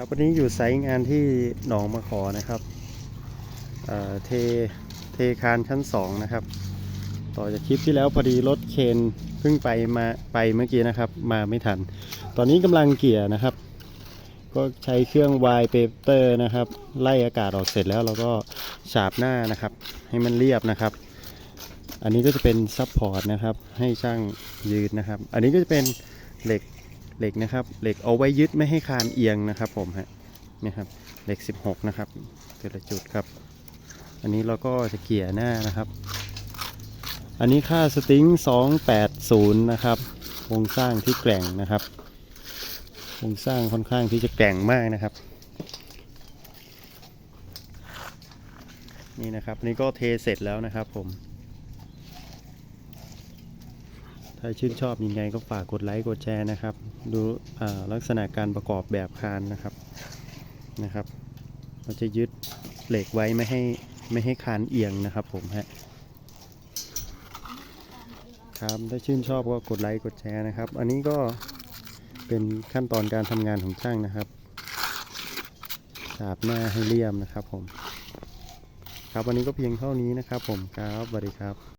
ครับวันนี้อยู่ไซต์งานที่หนองมะขอนะครับเเทเทคานชั้นสองนะครับ ต่อจากคลิปที่แล้วพอดีรถเคนเพิ่งไปมาไปเมื่อกี้นะครับ มาไม่ทัน ตอนนี้กำลังเกี่ยร์นะครับ ก็ใช้เครื่องวายเปเปอร์นะครับ ไล่อากาศออกเสร็จแล้วเราก็ฉาบหน้านะครับ ให้มันเรียบนะครับ อันนี้ก็จะเป็นซับพอร์ตนะครับ ให้ช่างยืดนะครับ อันนี้ก็จะเป็นเหล็ก เหล็กนะครับ เหล็กเอาไว้ยึดไม่ให้คานเอียงนะครับ ผมฮะนี่ครับเหล็ก 16 นะครับแต่ละจุดครับ อันนี้เราก็จะเกี่ยหน้านะครับ อันนี้ค่าสติง280 นะครับโครงสร้างที่แกร่งนะครับโครงสร้างค่อนข้างที่จะแกร่งมากนะครับ นี่นะครับนี่ก็เทเสร็จแล้วนะครับผม ถ้าชื่นชอบยังไงก็ฝากกดไลค์กดแชร์นะครับ ดูลักษณะการประกอบแบบคานนะครับนะครับเราจะยึดเหล็กไว้ไม่ให้ไม่ให้คานเอียงนะครับผมฮะครับถ้าชื่นชอบก็กดไลค์กดแชร์นะครับ อันนี้ก็เป็นขั้นตอนการทำงานของช่างนะครับฉาบหน้าให้เรียมนะครับผม ครับวันนี้ก็เพียงเท่านี้นะครับผมครับสวัสดีครับ